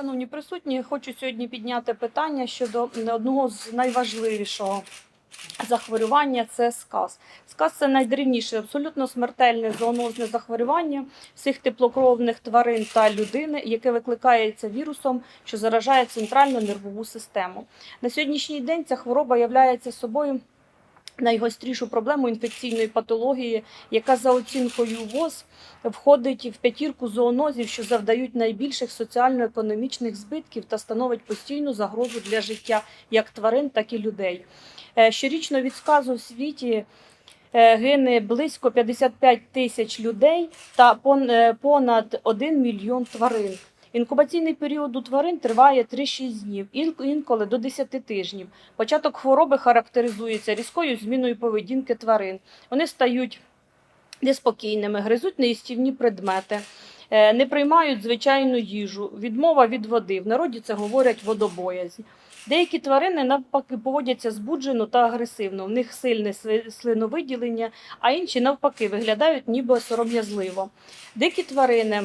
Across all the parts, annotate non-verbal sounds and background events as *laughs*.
Шановні присутні, хочу сьогодні підняти питання щодо одного з найважливішого захворювання це сказ. Сказ це найдрівніше, абсолютно смертельне зоонозне захворювання всіх теплокровних тварин та людини, яке викликається вірусом, що заражає центральну нервову систему. На сьогоднішній день ця хвороба являється собою найгострішу проблему інфекційної патології, яка за оцінкою ВОЗ входить в п'ятірку зоонозів, що завдають найбільших соціально-економічних збитків та становить постійну загрозу для життя як тварин, так і людей. Е, Щорічно від сказу в світі е, гине близько 55 тисяч людей та е, понад 1 мільйон тварин. Інкубаційний період у тварин триває 3-6 днів, інколи до 10 тижнів. Початок хвороби характеризується різкою зміною поведінки тварин. Вони стають неспокійними, гризуть неїстівні предмети, е, не приймають звичайну їжу, відмова від води. В народі це говорять водобоязнь. Деякі тварини навпаки поводяться збуджено та агресивно. В них сильне слиновиділення, а інші навпаки виглядають ніби сором'язливо. Дикі тварини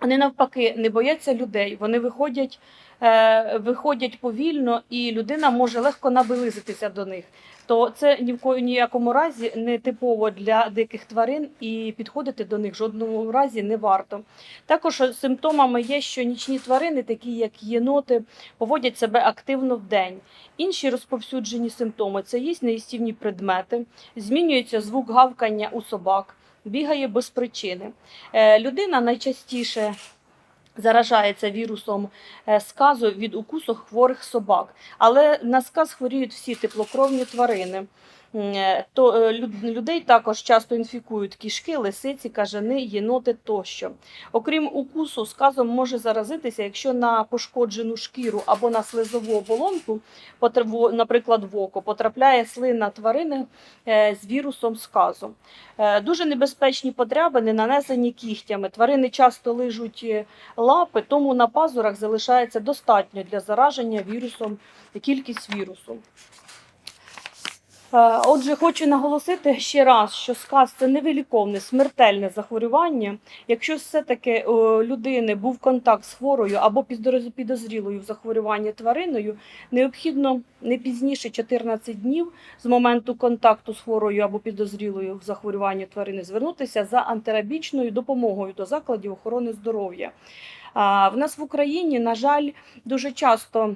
вони навпаки не бояться людей. Вони виходять, е, виходять повільно, і людина може легко наблизитися до них. То це ні в ко- ніякому разі не типово для диких тварин, і підходити до них в жодному разі не варто. Також симптомами є, що нічні тварини, такі як єноти, поводять себе активно вдень. Інші розповсюджені симптоми це є неїстівні предмети, змінюється звук гавкання у собак, бігає без причини. Е, Людина найчастіше заражається вірусом е, сказу від укусу хворих собак, але на сказ хворіють всі теплокровні тварини. Е, То е, людей також часто інфікують кішки, лисиці, кажани, єноти тощо. Окрім укусу, сказом може заразитися, якщо на пошкоджену шкіру або на слизову оболонку, наприклад, в око, потрапляє слина тварини е, з вірусом сказу. Дуже небезпечні подряпини нанесені кігтями. Тварини часто лижуть лапи, тому на пазурах залишається достатньо для зараження вірусом кількість вірусу. Е, Отже, хочу наголосити ще раз, що сказ це невиліковне смертельне захворювання. Якщо все-таки у людини був контакт з хворою або підозрілою в захворюванні твариною, необхідно не пізніше 14 днів з моменту контакту з хворою або підозрілою в захворюванні тварини звернутися за антирабічною допомогою до закладів охорони здоров'я. В нас в Україні, на жаль, дуже часто.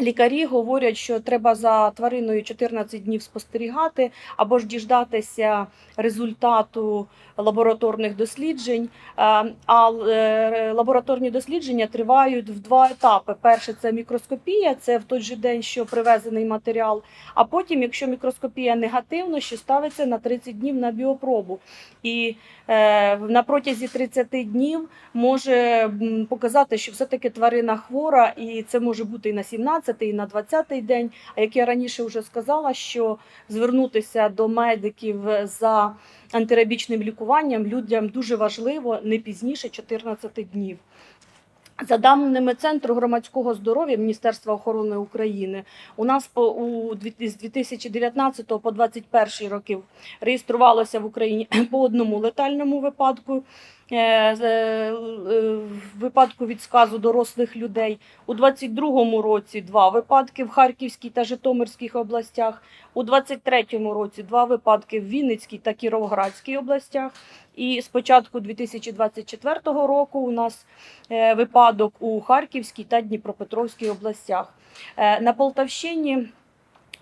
Лікарі говорять, що треба за твариною 14 днів спостерігати або ж діждатися результату лабораторних досліджень. А а, е, лабораторні дослідження тривають в два етапи. Перше це мікроскопія, це в той же день, що привезений матеріал. А потім, якщо мікроскопія негативна, що ставиться на 30 днів на біопробу. І е, на протязі 30 днів може показати, що все-таки тварина хвора, і це може бути і на 17, і на 20 день. А як я раніше вже сказала, що звернутися до медиків за антирабічним лікуванням людям дуже важливо не пізніше 14 днів. За даними Центру громадського здоров'я Міністерства охорони України, у нас по у з 2019 по 2021 роки реєструвалося в Україні *clears throat* по одному летальному випадку. Е, е, випадку від сказу дорослих людей у 22-му році два випадки в Харківській та Житомирській областях, у 23-му році два випадки в Вінницькій та Кіровоградській областях. І з початку 2024 року у нас е, випадок у Харківській та Дніпропетровській областях. На Полтавщині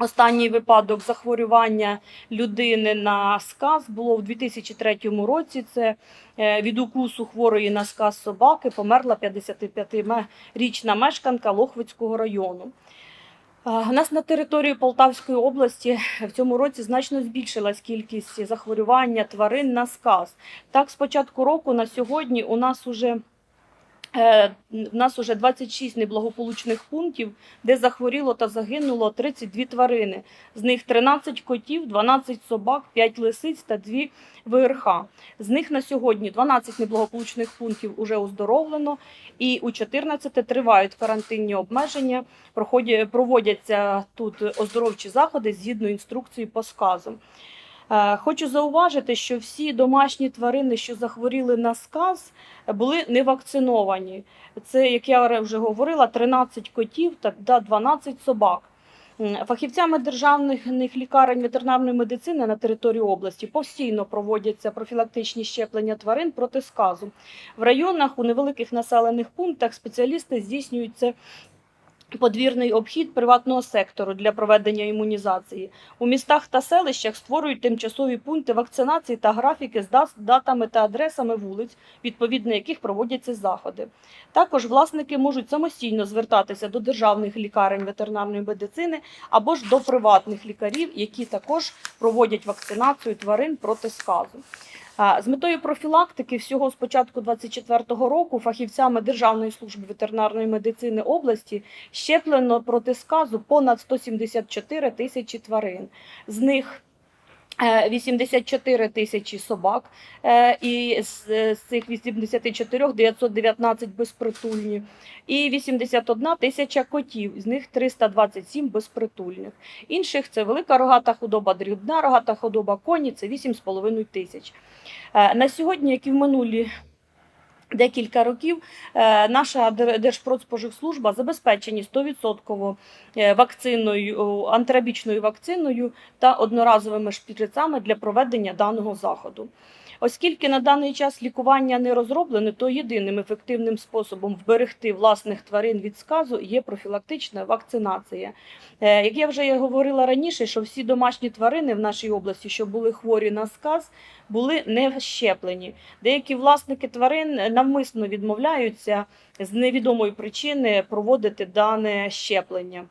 останній випадок захворювання людини на сказ було в 2003 році. Це е, від укусу хворої на сказ собаки померла 55-річна мешканка Лохвицького району. Е, У нас на території Полтавської області в цьому році значно збільшилась кількість захворювання тварин на сказ. Так, з початку року на сьогодні у нас уже Е, У нас уже 26 неблагополучних пунктів, де захворіло та загинуло 32 тварини. З них 13 котів, 12 собак, 5 лисиць та 2 ВРХ. З них на сьогодні 12 неблагополучних пунктів уже оздоровлено, і у 14 тривають карантинні обмеження. Проводяться тут оздоровчі заходи згідно інструкції по сказу. Е, Хочу зауважити, що всі домашні тварини, що захворіли на сказ, були не вакциновані. Це, як я вже говорила, 13 котів та та 12 собак. Фахівцями державних лікарень ветеринарної медицини на території області постійно проводяться профілактичні щеплення тварин проти сказу. В районах у невеликих населених пунктах спеціалісти здійснюють це подвірний обхід приватного сектору для проведення імунізації. У містах та селищах створюють тимчасові пункти вакцинації та графіки з датами та адресами вулиць, відповідно яких проводяться заходи. Також власники можуть самостійно звертатися до державних лікарень ветеринарної медицини або ж до приватних лікарів, які також проводять вакцинацію тварин проти сказу. З метою профілактики всього з початку 2024 року фахівцями Державної служби ветеринарної медицини області щеплено проти сказу понад 174 тисячі тварин. З них 84 тисячі собак, е, і з, з цих 84 919 безпритульні, і 81 тисяча котів, з них 327 безпритульних. Інших це велика рогата худоба, дрібна рогата худоба, коні це 8,5 тисяч. Е, На сьогодні, як і в минулі декілька років, е, наша Держпродспоживслужба забезпечені 100% е, вакциною, антирабічною вакциною та одноразовими шприцами для проведення даного заходу. Оскільки на даний час лікування не розроблене, то єдиним ефективним способом вберегти власних тварин від сказу є профілактична вакцинація. Е, Як я вже говорила раніше, що всі домашні тварини в нашій області, що були хворі на сказ, були не щеплені. Деякі власники тварин навмисно відмовляються з невідомої причини проводити дане щеплення.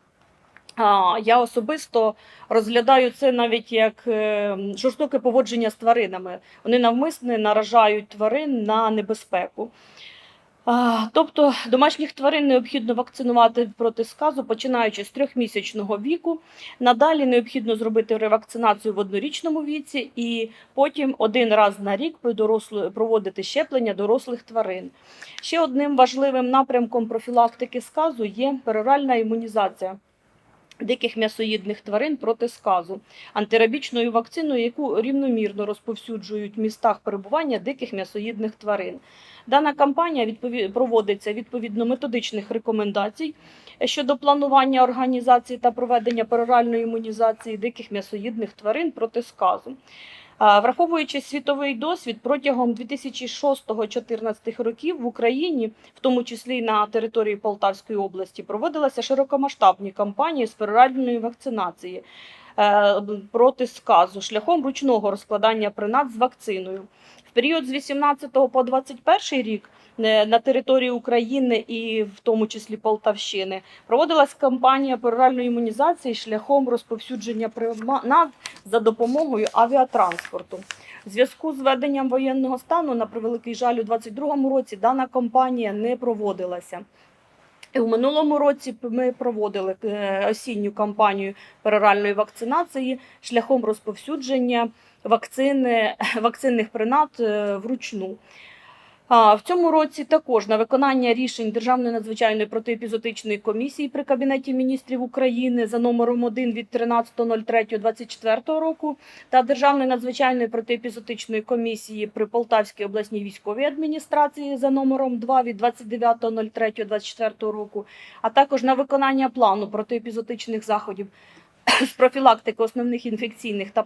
Я особисто розглядаю це навіть як е, жорстоке поводження з тваринами. Вони навмисно наражають тварин на небезпеку. Тобто домашніх тварин необхідно вакцинувати проти сказу, починаючи з трьохмісячного віку. Надалі необхідно зробити ревакцинацію в однорічному віці і потім один раз на рік проводити щеплення дорослих тварин. Ще одним важливим напрямком профілактики сказу є пероральна імунізація диких м'ясоїдних тварин проти сказу антирабічною вакциною, яку рівномірно розповсюджують в містах перебування диких м'ясоїдних тварин. Дана кампанія відпові... проводиться відповідно методичних рекомендацій щодо планування організації та проведення пероральної імунізації диких м'ясоїдних тварин проти сказу. Враховуючи світовий досвід, протягом 2006-2014 років в Україні, в тому числі на території Полтавської області, проводилися широкомасштабні кампанії з пероральної вакцинації е, проти сказу шляхом ручного розкладання принад з вакциною. В період з 18 по 21 рік на території України і в тому числі Полтавщини проводилась кампанія пероральної імунізації шляхом розповсюдження принад за допомогою авіатранспорту. В зв'язку з введенням воєнного стану, на превеликий жаль, у 2022 році дана кампанія не проводилася. У минулому році ми проводили е, осінню кампанію пероральної вакцинації шляхом розповсюдження вакцини, *laughs* вакцинних принад е, вручну. В цьому році також на виконання рішень Державної надзвичайної протиепізотичної комісії при Кабінеті міністрів України за номером 1 від 13.03.24 року та Державної надзвичайної протиепізотичної комісії при Полтавській обласній військовій адміністрації за номером 2 від 29.03.24 року, а також на виконання плану протиепізотичних заходів з профілактики основних інфекційних та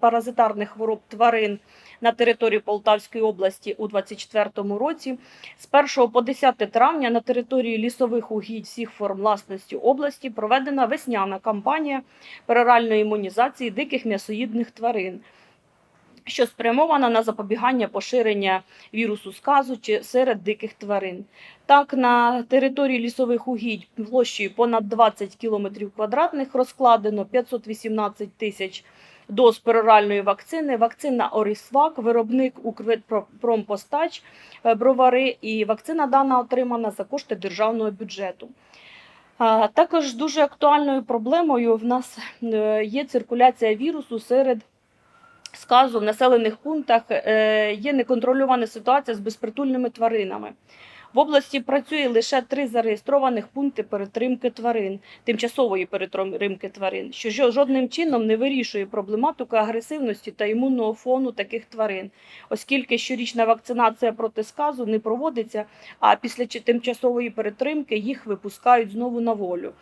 паразитарних хвороб тварин на території Полтавської області у 2024 році. З 1 по 10 травня на території лісових угідь всіх форм власності області проведена весняна кампанія пероральної імунізації диких м'ясоїдних тварин. Що спрямована на запобігання поширення вірусу сказу чи серед диких тварин. Так, на території лісових угідь площею понад 20 км квадратних розкладено 518 тисяч доз пероральної вакцини, вакцина Орісвак, виробник Укрпромпостач, е, бровари, і вакцина дана отримана за кошти державного бюджету. Також дуже актуальною проблемою в нас е, є циркуляція вірусу серед сказу в населених пунктах, е, є неконтрольована ситуація з безпритульними тваринами. В області працює лише три зареєстрованих пункти перетримки тварин, тимчасової перетримки тварин, що жодним чином не вирішує проблематику агресивності та імунного фону таких тварин, оскільки щорічна вакцинація проти сказу не проводиться, а після тимчасової перетримки їх випускають знову на волю.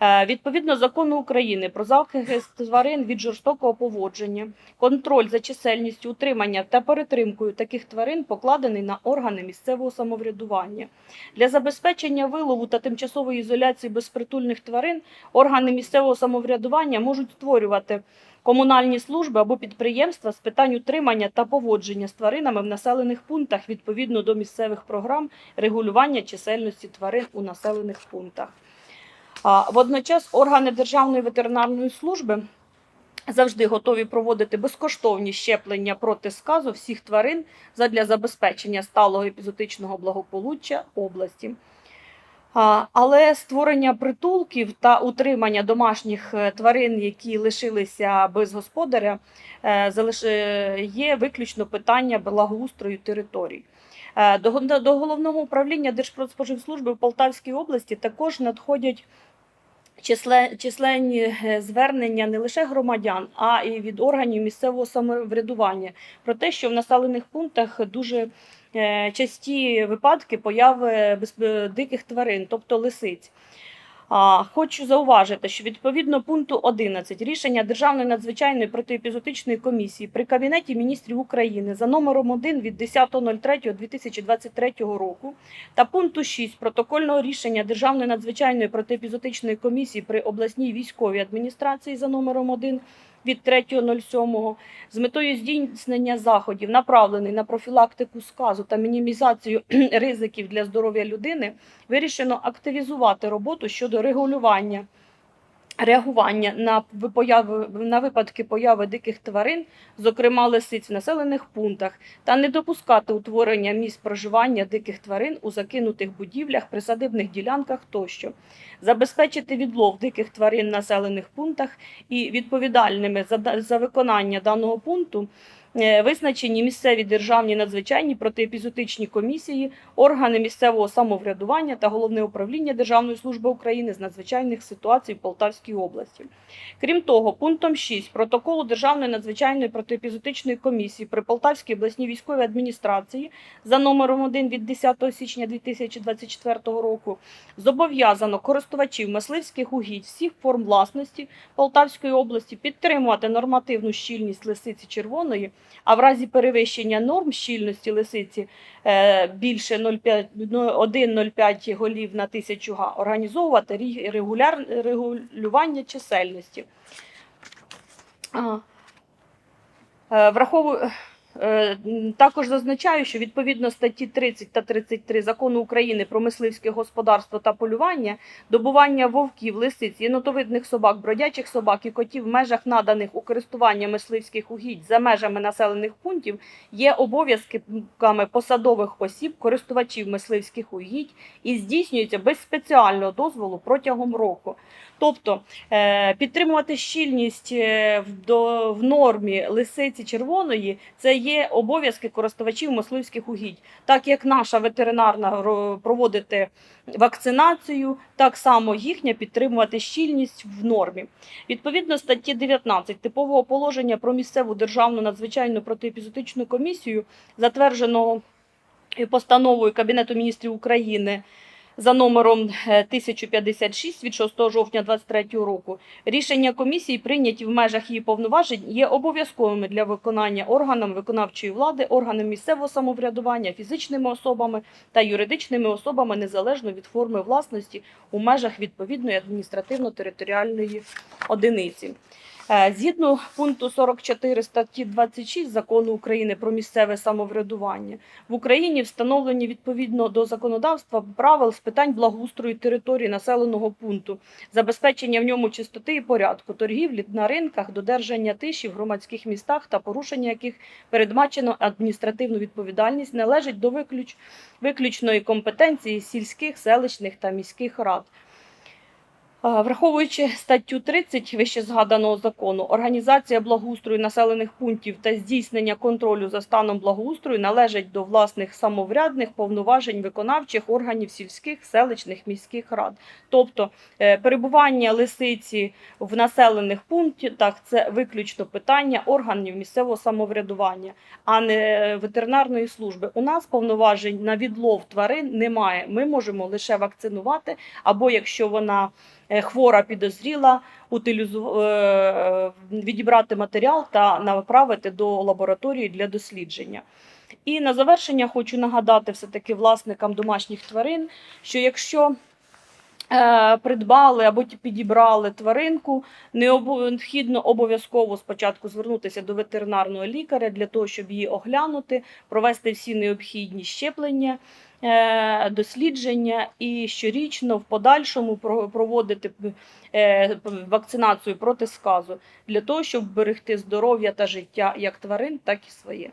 Е, Відповідно закону України про захист тварин від жорстокого поводження, контроль за чисельністю утримання та перетримкою таких тварин покладений на органи місцевого самоврядування. Для забезпечення вилову та тимчасової ізоляції безпритульних тварин органи місцевого самоврядування можуть створювати комунальні служби або підприємства з питань утримання та поводження з тваринами в населених пунктах відповідно до місцевих програм регулювання чисельності тварин у населених пунктах. Водночас органи Державної ветеринарної служби завжди готові проводити безкоштовні щеплення проти сказу всіх тварин задля забезпечення сталого епізотичного благополуччя області. Але створення притулків та утримання домашніх е, тварин, які лишилися без господаря, е, е, є виключно питання благоустрою територій. До, головного управління Держпродспоживслужби в Полтавській області також надходять численні е, звернення не лише громадян, а і від органів місцевого самоврядування про те, що в населених пунктах дуже е, часті випадки появи без- диких тварин, тобто лисиць. Хочу зауважити, що відповідно пункту 11 рішення Державної надзвичайної протиепізотичної комісії при Кабінеті міністрів України за номером 1 від 10.03.2023 року та пункту 6 протокольного рішення Державної надзвичайної протиепізотичної комісії при обласній військовій адміністрації за номером 1 від 3.07 з метою здійснення заходів, направлений на профілактику сказу та мінімізацію *clears throat* ризиків для здоров'я людини, вирішено активізувати роботу щодо регулювання. Реагування на ви- появи на випадки появи диких тварин, зокрема лисиць в населених пунктах, та не допускати утворення місць проживання диких тварин у закинутих будівлях, присадибних ділянках тощо, забезпечити відлов диких тварин в населених пунктах і відповідальними за, за виконання даного пункту визначені місцеві державні надзвичайні протиепізотичні комісії, органи місцевого самоврядування та головне управління Державної служби України з надзвичайних ситуацій в Полтавській області. Крім того, пунктом 6 протоколу Державної надзвичайної протиепізотичної комісії при Полтавській обласній військовій адміністрації за номером 1 від 10 січня 2024 року зобов'язано користувачів мисливських угідь всіх форм власності Полтавської області підтримувати нормативну щільність лисиці червоної, а в разі перевищення норм щільності лисиці е, більше 0,5 ну, 1,05 голів на тисячу га, організовувати регуляр, регулювання чисельності. Е, Враховую. Е, Також зазначаю, що відповідно статті 30 та 33 закону України про мисливське господарство та полювання, добування вовків, лисиць, єнотовидних собак, бродячих собак і котів в межах наданих у користування мисливських угідь за межами населених пунктів є обов'язками посадових осіб, користувачів мисливських угідь і здійснюється без спеціального дозволу протягом року. Тобто е, підтримувати щільність е, в нормі лисиці червоної це є обов'язки користувачів мисливських угідь. Так як наша ветеринарна проводити вакцинацію, так само їхня підтримувати щільність в нормі. Відповідно статті 19 типового положення про місцеву державну надзвичайну протиепізотичну комісію, затвердженого постановою Кабінету міністрів України за номером е, 1056 від 6 жовтня 2023 року. Рішення комісії, прийняті в межах її повноважень, є обов'язковими для виконання органами виконавчої влади, органами місцевого самоврядування, фізичними особами та юридичними особами незалежно від форми власності у межах відповідної адміністративно-територіальної одиниці. Е, Згідно пункту 44 статті 26 закону України про місцеве самоврядування в Україні встановлені відповідно до законодавства правил з питань благоустрою території населеного пункту, забезпечення в ньому чистоти і порядку, торгівлі на ринках, додержання тиші в громадських містах та порушення яких передбачено адміністративну відповідальність належить до виключ... виключної компетенції сільських, селищних та міських рад. Е, Враховуючи статтю 30 вище згаданого закону, організація благоустрою населених пунктів та здійснення контролю за станом благоустрою належать до власних самоврядних повноважень виконавчих органів сільських, селищних, міських рад. Тобто е, перебування лисиці в населених пунктах це виключно питання органів місцевого самоврядування, а не ветеринарної служби. У нас повноважень на відлов тварин немає. Ми можемо лише вакцинувати, або якщо вона е, хвора підозріла, утилізу... е, відібрати матеріал та направити до лабораторії для дослідження. І на завершення хочу нагадати все-таки власникам домашніх тварин, що якщо е, придбали або підібрали тваринку, необхідно обов'язково спочатку звернутися до ветеринарного лікаря для того, щоб її оглянути, провести всі необхідні щеплення, е, дослідження і щорічно в подальшому про- проводити е, вакцинацію проти сказу для того, щоб берегти здоров'я та життя як тварин, так і своє.